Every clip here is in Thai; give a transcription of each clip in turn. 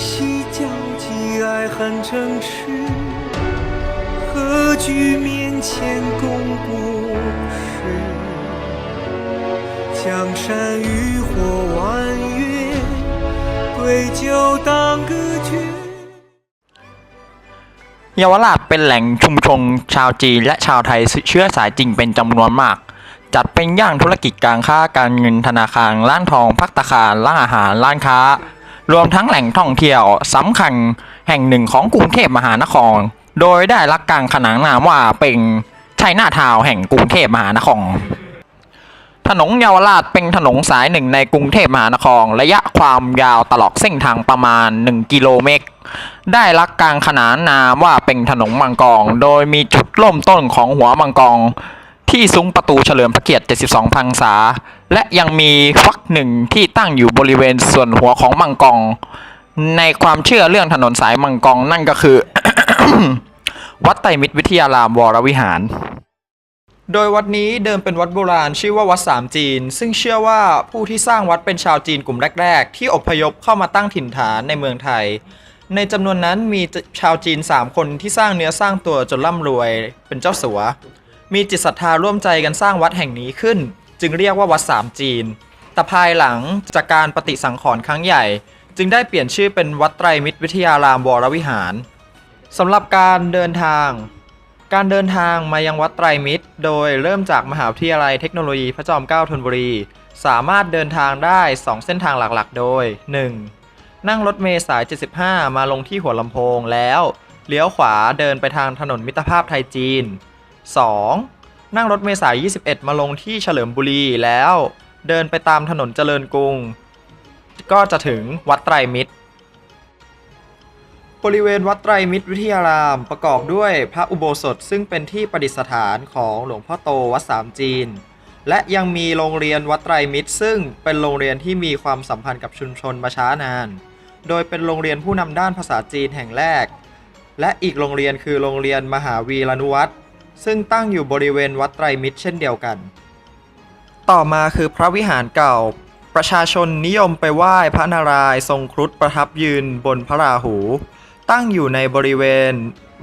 夕交集，爱恨成痴，何惧面前共不识？江山渔火晚月，对酒当歌绝。เยาวราชเป็นแหล่งชุมชนชาวจีนและชาวไทยเชื้อสายจริงเป็นจำนวนมาก จัดเป็นย่างธุรกิจการค้าการเงินธนาคาร ร้านทองพักตาคารร้านอาหาร ร้านค้า รวมทั้งแหล่งท่องเที่ยวสำคัญแห่งหนึ่งของกรุงเทพมหานคร โดยได้รับการขนานนามว่าเป็นชัยนาทาวแห่งกรุงเทพมหานคร ถนนเยาวราชเป็นถนนสายหนึ่งในกรุงเทพมหานคร ระยะความยาวตลอดเส้นทางประมาณ 1 กิโลเมตร ได้รับการขนานนามว่าเป็นถนนมังกร โดยมีจุดเริ่มต้นของหัวมังกร ที่ซุ้มประตูเฉลิมพระเกียรติ 72 พรรษา และยังมีฟักหนึ่งที่ตั้งอยู่บริเวณส่วนหัวของมังกรในความเชื่อเรื่องถนนสายมังกรนั่นก็คือ วัดไตรมิตรวิทยารามวรวิหาร โดยวัดนี้เดิมเป็นวัดโบราณชื่อว่าวัดสามจีน ซึ่งเชื่อว่าผู้ที่สร้างวัดเป็นชาวจีนกลุ่มแรก ๆ ที่อพยพเข้ามาตั้งถิ่นฐานในเมืองไทย ในจำนวนนั้นมีชาวจีน 3 คนที่สร้างเนื้อสร้างตัวจนร่ำรวยเป็นเจ้าสัว มีจิตศรัทธาร่วมใจกันสร้างวัดแห่งนี้ขึ้น จึงเรียกว่าวัดสามจีน แต่ภายหลังจากการปฏิสังขรณ์ครั้งใหญ่ จึงได้เปลี่ยนชื่อเป็นวัดไตรมิตรวิทยารามวรวิหารสำหรับการเดินทาง การเดินทางมายังวัดไตรมิตร โดยเริ่มจากมหาวิทยาลัยเทคโนโลยีพระจอมเกล้าธนบุรี สามารถเดินทางได้ 2 เส้นทางหลักๆ โดย 1. นั่งรถเมล์สาย 75 มาลงที่หัวลำโพงแล้ว เลี้ยวขวาเดินไปทางถนนมิตรภาพไทยจีน 2. นั่งรถเมลสาย21 มาลงที่เฉลิมบุรีแล้ว เดินไปตามถนนเจริญกรุง ก็จะถึงวัดไตรมิตร บริเวณวัดไตรมิตรวิทยารามประกอบด้วยพระอุโบสถซึ่งเป็นที่ประดิษฐานของหลวงพ่อโตวัดสามจีน และยังมีโรงเรียนวัดไตรมิตร ซึ่งเป็นโรงเรียนที่มีความสัมพันธ์กับชุมชนมาช้านาน โดยเป็นโรงเรียนผู้นำด้านภาษาจีนแห่งแรก และอีกโรงเรียนคือโรงเรียนมหาวีรนุวัตร ซึ่งตั้งอยู่บริเวณวัดไตรมิตรเช่นเดียวกัน ต่อมาคือพระวิหารเก่า ประชาชนนิยมไปไหว้พระนารายณ์ทรงครุฑประทับยืนบนพระราหู ตั้งอยู่ในบริเวณ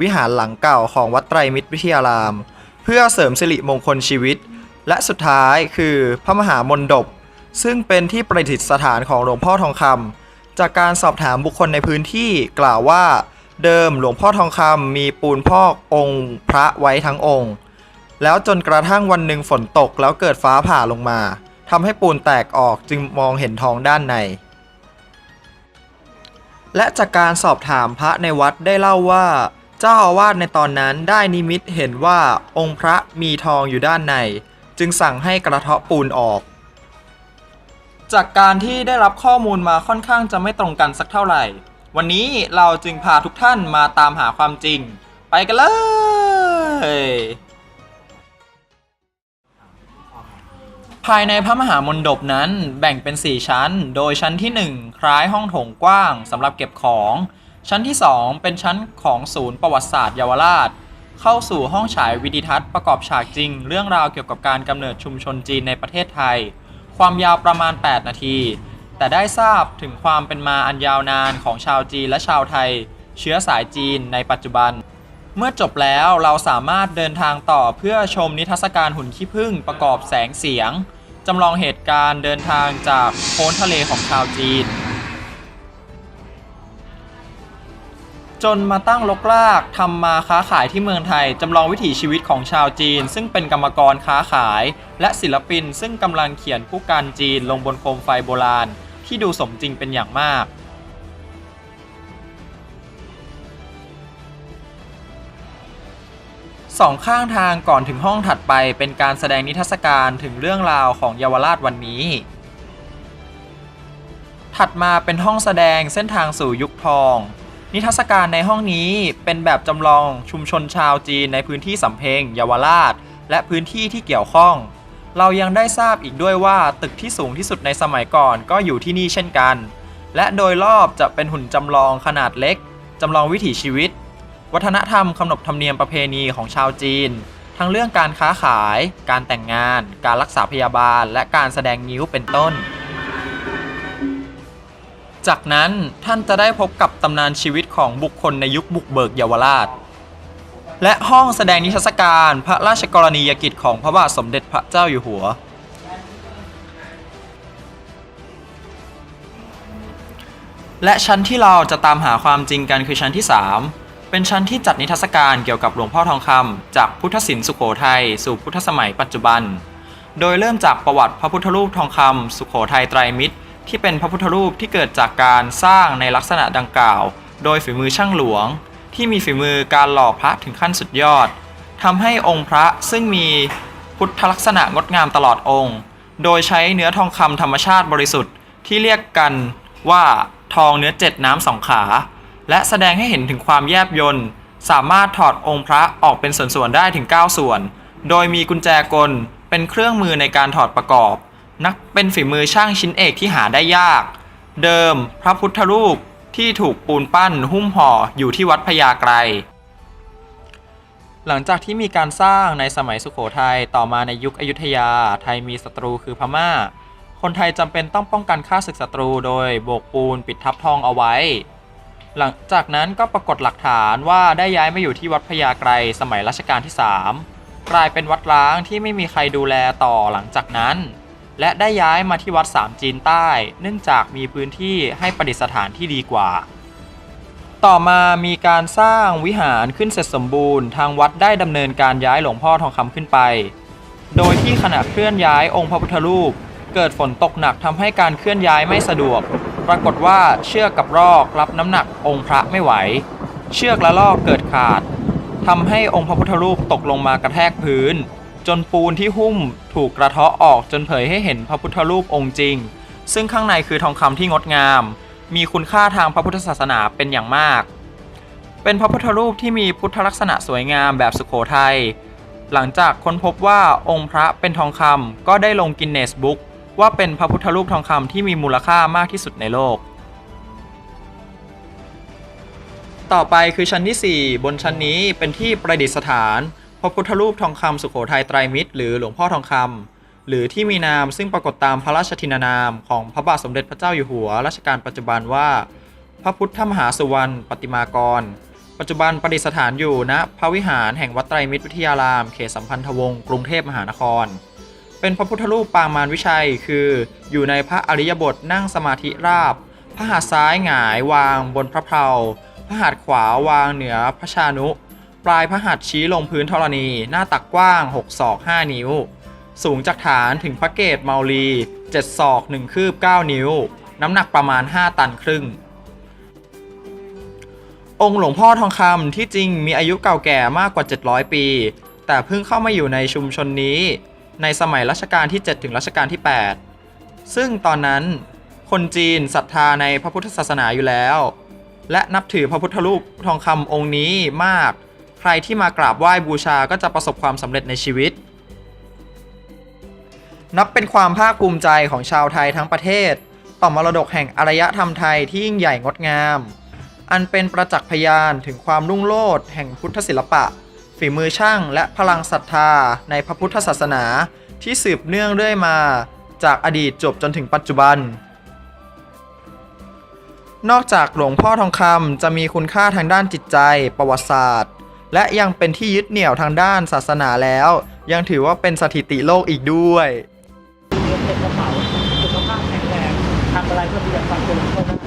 วิหารหลังเก่าของวัดไตรมิตรวิทยาราม เพื่อเสริมสิริมงคลชีวิต และสุดท้ายคือพระมหามนดบ ซึ่งเป็นที่ประดิษฐานของหลวงพ่อทองคำจากการสอบถามบุคคลในพื้นที่กล่าวว่า เดิมหลวงพ่อทองคำมีปูนพอกองค์พระไว้ทั้งองค์ แล้วจนกระทั่งวันหนึ่งฝนตกแล้วเกิดฟ้าผ่าลงมาทำให้ปูนแตกออกจึงมองเห็นทองด้านใน และจากการสอบถามพระในวัดได้เล่าว่า เจ้าอาวาสในตอนนั้นได้นิมิตเห็นว่าองค์พระมีทองอยู่ด้านใน จึงสั่งให้กระเทาะปูนออก จากการที่ได้รับข้อมูลมาค่อนข้างจะไม่ตรงกันสักเท่าไหร่ วันนี้เราจึงพาทุกท่านมาตามหาความจริง ไปกันเลย ภายในพระมหามณฑปนั้นแบ่งเป็น 4 ชั้น โดยชั้นที่ 1 คล้ายห้องโถงกว้างสำหรับเก็บของ ชั้นที่ 2 เป็นชั้นของศูนย์ประวัติศาสตร์เยาวราช เข้าสู่ห้องฉายวิดิทัศน์ประกอบฉากจริง เรื่องราวเกี่ยวกับการกำเนิดชุมชนจีนในประเทศไทย ความยาวประมาณ 8 นาที แต่ได้ทราบถึงความเป็นมาอันยาวนานของชาวจีนและชาวไทย เชื้อสายจีนในปัจจุบัน เมื่อจบแล้วเราสามารถเดินทางต่อเพื่อชมนิทรรศการหุ่นขี้ผึ้งประกอบแสงเสียงจำลองเหตุการณ์เดินทางจากโพ้นทะเลของชาวจีน จนมาตั้งลกลากทำมาค้าขายที่เมืองไทยจำลองวิถีชีวิตของชาวจีน ซึ่งเป็นกรรมกรค้าขาย และศิลปินซึ่งกำลังเขียนผู้การจีนลงบนโคมไฟโบราณ ที่ดูสมจริงเป็นอย่างมาก สองข้างทางก่อนถึงห้องถัดไปเป็นการแสดงนิทรรศการถึงเรื่องราวของเยาวราชวันนี้ ถัดมาเป็นห้องแสดงเส้นทางสู่ยุคทอง นิทรรศการในห้องนี้เป็นแบบจำลองชุมชนชาวจีนในพื้นที่สำเพ็งเยาวราช และพื้นที่ที่เกี่ยวข้อง เรายังได้ทราบอีกด้วยว่าตึกที่สูงที่สุดในสมัยก่อนก็อยู่ที่นี่เช่นกัน และโดยรอบจะเป็นหุ่นจำลองขนาดเล็ก จำลองวิถีชีวิต วัฒนธรรมขนบธรรมเนียมประเพณีของชาวจีน ทั้งเรื่องการค้าขาย การแต่งงาน การรักษาพยาบาล และการแสดงนิ้วเป็นต้น จากนั้นท่านจะได้พบกับตำนานชีวิตของบุคคลในยุคบุกเบิกเยาวราช และห้องแสดงนิทรรศการพระราชกรณียกิจของพระบาทสมเด็จพระเจ้าอยู่หัว และชั้นที่เราจะตามหาความจริงกันคือชั้นที่ 3 เป็นชั้นที่จัดนิทรรศการเกี่ยวกับหลวงพ่อทองคำจากพุทธศิลป์สุขโขทัยสู่พุทธสมัยปัจจุบัน โดยเริ่มจากประวัติพระพุทธรูปทองคำสุขโขทัยไตรมิตร ที่เป็นพระพุทธรูปที่เกิดจากการสร้างในลักษณะดังกล่าว โดยฝีมือช่างหลวง ที่มีฝีมือการหล่อพระถึงขั้นสุดยอดทำให้องค์พระซึ่งมีพุทธลักษณะงดงามตลอดองค์ โดยใช้เนื้อทองคำธรรมชาติบริสุทธิ์ที่เรียกกันว่าทองเนื้อเจ็ดน้ำสองขา และแสดงให้เห็นถึงความแยบยลสามารถถอดองค์พระออกเป็นส่วนๆได้ถึง 9 ส่วน โดยมีกุญแจกลเป็นเครื่องมือในการถอดประกอบ นักเป็นฝีมือช่างชิ้นเอกที่หาได้ยาก เดิม พระพุทธรูป ที่ถูกปูนปั้นหุ้มห่ออยู่ที่วัดพญาไกร หลังจากที่มีการสร้างในสมัยสุขโขทัยต่อมาในยุคอยุธยา ไทยมีศัตรูคือพม่า คนไทยจำเป็นต้องป้องกันข้าศึกศัตรูโดยโบกปูนปิดทับทองเอาไว้ หลังจากนั้นก็ปรากฏหลักฐานว่าได้ย้ายมาอยู่ที่วัดพญาไกรสมัยรัชกาลที่ 3 กลายเป็นวัดร้างที่ไม่มีใครดูแลต่อหลังจากนั้น และได้ย้ายมาที่วัดสามจีนใต้ เนื่องจากมีพื้นที่ให้ประดิษฐานที่ดีกว่า ต่อมามีการสร้างวิหารขึ้นเสร็จสมบูรณ์ ทางวัดได้ดำเนินการย้ายหลวงพ่อทองคำขึ้นไป โดยที่ขณะเคลื่อนย้ายองค์พระพุทธรูป เกิดฝนตกหนักทำให้การเคลื่อนย้ายไม่สะดวก ปรากฏว่าเชือกกับรอกรับน้ำหนักองค์พระไม่ไหว เชือกและลอกเกิดขาดทำให้องค์พระพุทธรูปตกลงมากระแทกพื้น จนปูนที่หุ้มถูกกระเทาะออกจนเผยให้เห็นพระพุทธรูปองค์จริง ซึ่งข้างในคือทองคำที่งดงาม มีคุณค่าทางพระพุทธศาสนาเป็นอย่างมาก เป็นพระพุทธรูปที่มีพุทธลักษณะสวยงามแบบสุโขทัยหลังจากค้นพบว่าองค์พระเป็นทองคำก็ได้ลงกินเนสบุ๊กว่าเป็นพระพุทธรูปทองคำที่มีมูลค่ามากที่สุดในโลก ต่อไปคือชั้นที่ 4 บนชั้นนี้เป็นที่ประดิษฐาน ระพุทธรูปทองคำสุโขทัยไตรมิตร หรือหลวงพ่อทองคำหรือที่มีนามซึ่งปรากฏตามพระราชทินานามของพระบาทสมเด็จพระเจ้าอยู่หัวรัชกาลปัจจุบันว่า พระพุทธมหาสุวรรณปฏิมากร ปัจจุบันประดิษฐานอยู่ณพระวิหารแห่งวัดไตรมิตรวิทยาราม เขตสัมพันธวงศ์กรุงเทพมหานคร เป็นพระพุทธรูปปางมารวิชัย คือ อยู่ในพระอริยบทนั่งสมาธิราบ พระหัตถ์ซ้ายหงายวางบนพระเพลาพระหัตถ์ขวาวางเหนือพระชานุ ปลายพระหัตถ์ชี้ลงพื้นธรณี หน้าตักกว้าง 6 ศอก 5 นิ้ว สูงจากฐานถึงพระเกศเมาลี 7 ศอก 1 คืบ 9 นิ้ว น้ำหนักประมาณ 5 ตันครึ่ง องค์หลวงพ่อทองคำที่จริงมีอายุเก่าแก่มากกว่า 700 ปี แต่เพิ่งเข้ามาอยู่ในชุมชนนี้ ในสมัยรัชกาลที่ 7 ถึงรัชกาลที่ 8 ซึ่งตอนนั้นคนจีนศรัทธาในพระพุทธศาสนาอยู่แล้ว และนับถือพระพุทธรูปทองคำองค์นี้มาก รที่มากราบไหว้บูชาก็จะประสบความสำเร็จในชีวิต นับเป็นความภาคภูมิใจของชาวไทยทั้งประเทศ ต่อมรดกแห่งอารยธรรมไทยที่ยิ่งใหญ่งดงาม อันเป็นประจักษ์พยานถึงความรุ่งโรจน์แห่งพุทธศิลปะ ฝีมือช่างและพลังศรัทธาในพระพุทธศาสนาที่สืบเนื่องเรื่อยมา จากอดีตจบจนถึงปัจจุบันนอกจากหลวงพ่อทองคำจะมีคุณค่าทางด้านจิตใจ ประวัติศาสตร์ และยังเป็นที่ยึดเหนี่ยวทางด้านศาสนาแล้ว ยังถือว่าเป็นสถิติโลกอีกด้วยเรียนเสร็จกระเป๋าสุขภาพแข็งแรงทำอะไรเพื่อประหยัดความเจริญก้าวหน้า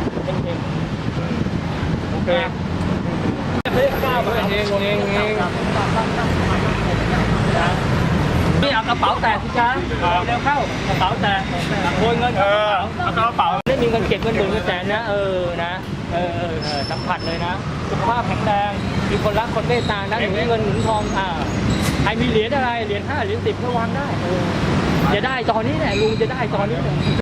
เองๆโอเคเฮ้ยก้าวไปเองเองเองนี่เอากระเป๋าแตกสิจ้าเร็วเข้ากระเป๋าแตกโวยเงินเอากระเป๋า มีเงินเก็บเงินหมื่นเงินแสนนะเออนะเออเออเออสัมผัสเลยนะสุขภาพแข็งแรงมีคนรักคนเมตตานะหนุนเงินหนุนทองอ่าใครมีเหรียญอะไรเหรียญห้าเหรียญสิบก็วางได้เออจะได้ตอนนี้แหละลุงจะได้ตอนนี้แหละ